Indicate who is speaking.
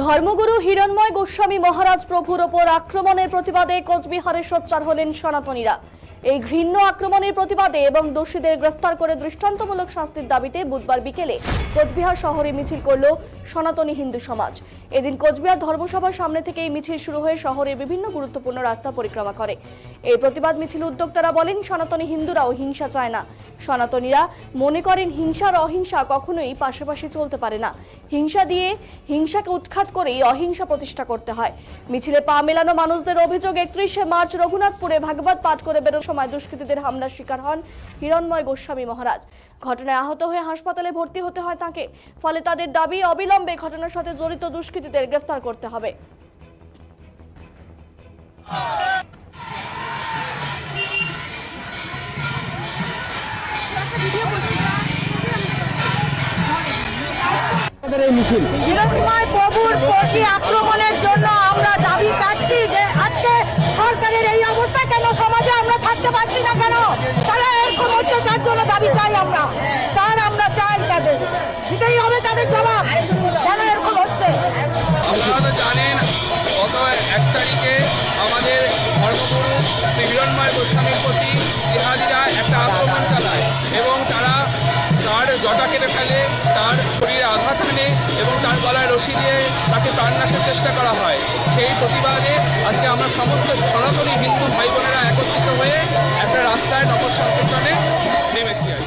Speaker 1: ধর্মগুরু হিরণময় গোস্বামী মহারাজ প্রভুর ওপর আক্রমণের প্রতিবাদে কোচবিহারে সোচ্চার হলেন সনাতনীরা। এই ঘৃণ্য আক্রমণের প্রতিবাদে এবং দোষীদের গ্রেফতার করে দৃষ্টান্তমূলক শাস্তির দাবিতে বুধবার বিকেলে কোচবিহার শহরে মিছিল করল সনাতনী হিন্দু সমাজ। এদিন কোচবিহার ধর্মসভার সামনে থেকে এই মিছিল শুরু হয়ে শহরের বিভিন্ন গুরুত্বপূর্ণ রাস্তা পরিক্রমা করে। এই প্রতিবাদ মিছিল উদ্যোক্তারা বলেন, সনাতনী হিন্দুরাও হিংসা চায় না। সনাতনীরা মনে করেন হিংসার অহিংসা কখনোই পাশাপাশি চলতে পারে না। হিংসা দিয়ে হিংসাকে উৎখাত করেই অহিংসা প্রতিষ্ঠা করতে হয়। মিছিলে পা মেলানো মানুষদের অভিযোগ, একত্রিশে মার্চ রঘুনাথপুরে ভাগবত পাঠ করে বেরোর সময় দুষ্কৃতীদের হামলার শিকার হন হিরণময় গোস্বামী মহারাজ। ঘটনায় আহত হয়ে হাসপাতালে ভর্তি হতে হয় তাকে। ফলে তাদের দাবি, অবিলম্বে ঘটনার সাথে জড়িত দুষ্কৃতীদের গ্রেফতার করতে হবে।
Speaker 2: আক্রমণের জন্য আমরা দাবি চাচ্ছি যে আজকে এই অবস্থা কেন? সমাজে আমরা থাকতে পারছি না কেন? এরকম হচ্ছে দাবি চাই আমরা। আমরা চাই তাদের। দিতেই হবে তাদের জবাব।
Speaker 3: গোস্বামীর প্রতি জিহাদিরা একটা আক্রমণ চালায় এবং তারা তার জটা কেটে ফেলে, তার শরীরে আঘাত মেনে এবং তার গলায় রশি দিয়ে তাকে প্রাণনাশের চেষ্টা করা হয় সেই প্রতিবাদে আজকে আমরা সমস্ত সনাতনী হিন্দু ভাই বোনেরা একত্রিত হয়ে একটা রাস্তায় নগর সংকীর্তনে নেমেছি।